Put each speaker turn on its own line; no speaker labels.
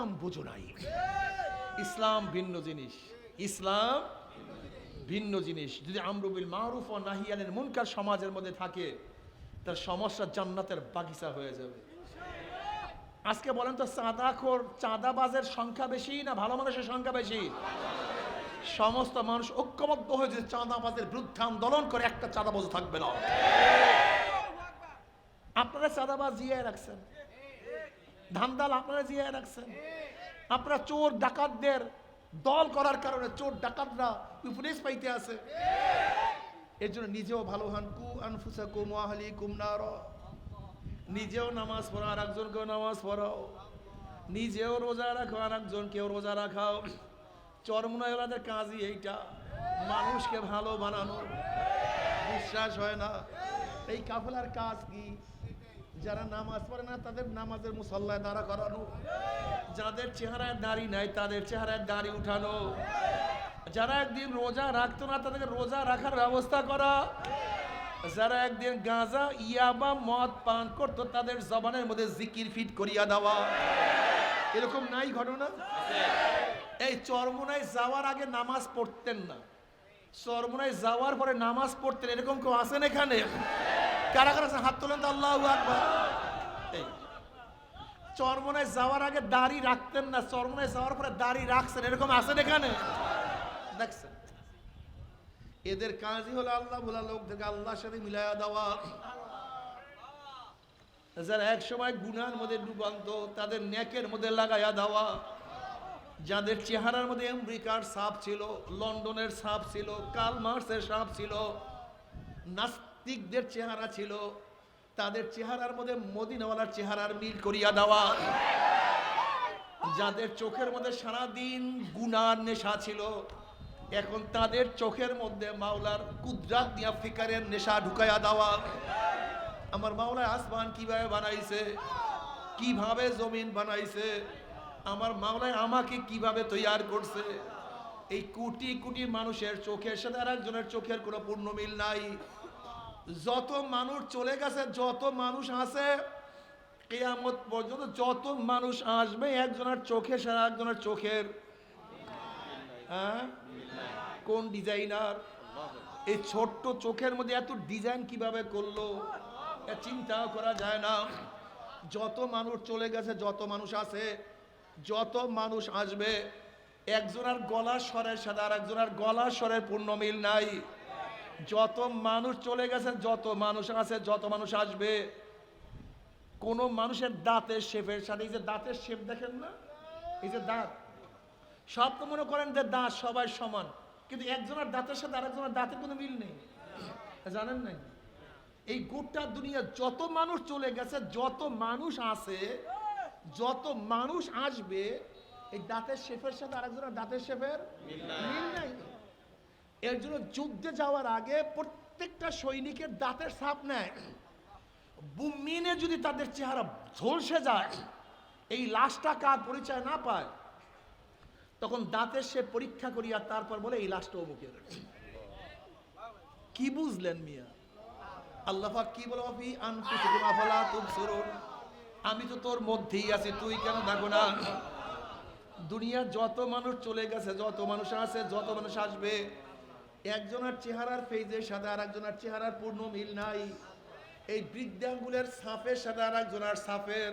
ইসলাম বুঝো নাই। ইসলাম ভিন্ন জিনিস। ইসলাম ভিন্ন জিনিস। যদি আমরুবিল মারুফ ও নাহিয়ানের মুনকার সমাজের মধ্যে থাকে, তার সমস্যা জান্নাতের বাগিচা হয়ে যাবে। আজকে বলেন তো, চাঁদাখোর, চাঁদাবাজের সংখ্যা বেশি না ভালো মানুষের সংখ্যা বেশি? সমস্ত মানুষ ঐক্যবদ্ধ হয়ে যে চাঁদাবাজের বিরুদ্ধে আন্দোলন করে, একটা চাঁদাবাজ থাকবে না। আপনারা চাঁদাবাজ জিয়ায় রাখছেন। ধান্দাল আপনারা জিয়ায় রাখছেন। আপনারা চোর ডাকাতদের দল করার কারণে চোর ডাকাতরা উপদেশ পাইতে আছে। এর জন্য নিজেও ভালো হন। কু আনফুসা কুম আহলি কুম নার। নিজেও নামাজ পড়ো আর একজনকেও নামাজ পড়াও নিজেও রোজা রাখো আর একজনকেও রোজা রাখাও। চরমনায়লাদের কাজই এইটা। মানুষকে ভালো বানানো বিশ্বাস হয় না। এই কাফেলার কাজ কি? যারা নামাজ পড়ে না, তাদের নামাজের মুসল্লায় দাঁড়া করানো। যাদের চেহারায় দাড়ি নাই, তাদের চেহারায় দাড়ি উঠানো। যারা একদিন রোজা রাখতো না, তাদেরকে রোজা রাখার ব্যবস্থা করা। যারা একদিন গাঁজা, ইয়াবা, মদ পান করতো, তাদের জবানের মধ্যে জিকির ফিট করিয়া দেওয়া। এরকম নাই ঘটনা? এই চরমুনায় যাওয়ার আগে নামাজ পড়তেন না। চরমুনায় যাওয়ার পরে নামাজ পড়তেন, এরকম কেউ আছেন এখানে? কারা কারা? হাত তোলেন তো, আল্লাহ আকবার। এই যাওয়ার আগে দাড়ি রাখতেন না চরমনায় যাওয়ার পরে দাড়ি রাখছেন, এরকম আছেন এখানে? দেখছেন? এদের কাজই হলো আল্লাহ বলা লোকদেরকে আল্লাহর সাথে মিলাইয়া দেওয়া। যারা এক সময় গুনার মধ্যে ডুবান্ত, তাদের নেকের মধ্যে লাগাইয়া দেওয়া। যাদের চেহারার মধ্যে আমেরিকার সাপ ছিল, লন্ডনের সাপ ছিল কাল মার্সের সাপ ছিল, নাস্তিকদের চেহারা ছিল, তাদের চেহারার মধ্যে মদিনাওয়ালার চেহারার মিল করিয়া দেওয়া, যাদের চোখের মধ্যে সারাদিন গুনার নেশা ছিল, এখন তাদের চোখের মধ্যে মাওলার কুদরাত দিয়া ফিকারের নেশা ঢুকাইয়া দেওয়া। আমার মাওলায় আসমান কীভাবে বানাইছে, কীভাবে জমিন বানাইছে আমার মাওলায় আমাকে কীভাবে তৈয়ার করছে? এই কোটি কোটি মানুষের চোখের সাথে আর একজনের চোখের কোনো পূর্ণ মিল নাই। যত মানুষ চলে গেছে, যত মানুষ আছে, কেয়ামত পর্যন্ত যত মানুষ আসবে, একজনের চোখে সাথে একজনের চোখের। হ্যাঁ? কোন ডিজাইনার? এই ছোট্ট চোখের মধ্যে এত ডিজাইন কীভাবে করল? চিন্তাও করা যায় না। যত মানুষ চলে গেছে, যত মানুষ আছে যত মানুষ আসবে, একজনের গলার স্বরের সাথে আর একজনের গলার স্বরের পূর্ণ মিল নাই। যত মানুষ চলে গেছে, যত মানুষ আছে, যত মানুষ আসবে, কোন মানুষের দাঁতের শেপের সাথে, এই যে দাঁতের শেপ দেখেন না? এই যে দাঁত। সব তো মনে করেন যে দাঁত সবাই সমান, কিন্তু একজনের দাঁতের সাথে আরেকজনের দাঁতের কোনো মিল নেই। জানেন নাই? এই গোটা দুনিয়া যত মানুষ চলে গেছে, যত মানুষ আছে যত মানুষ আসবে এই দাঁতের শেফের সাথে আরেকজনের দাঁতের শেফের? মিল নাই। এর জন্য যুদ্ধে যাওয়ার আগে প্রত্যেকটা সৈনিকের দাঁতের ছাপ নেয়। বুমিনে যদি তাদের চেহারা ঝলসে যায় এই লাশটা কার পরিচয় না পায় তখন দাঁতের সে পরীক্ষা করিয়া তারপর বলে এই লাশটা অমুকের। কি বুঝলেন মিয়া? আল্লাহ কি বলো আপনি আনফুসুকুম আফালা তুবসিরুন? আমি তো তোর মধ্যেই আছি, তুই কেন থাকো না? দুনিয়ার যত মানুষ চলে গেছে, যত মানুষ আছে, যত মানুষ আসবে, একজনের চেহারার ফেজের সাথে আর একজনের চেহারার পূর্ণ মিল নাই। এই বৃদ্ধাঙ্গুলের সাপের সাথে আর একজনের সাফের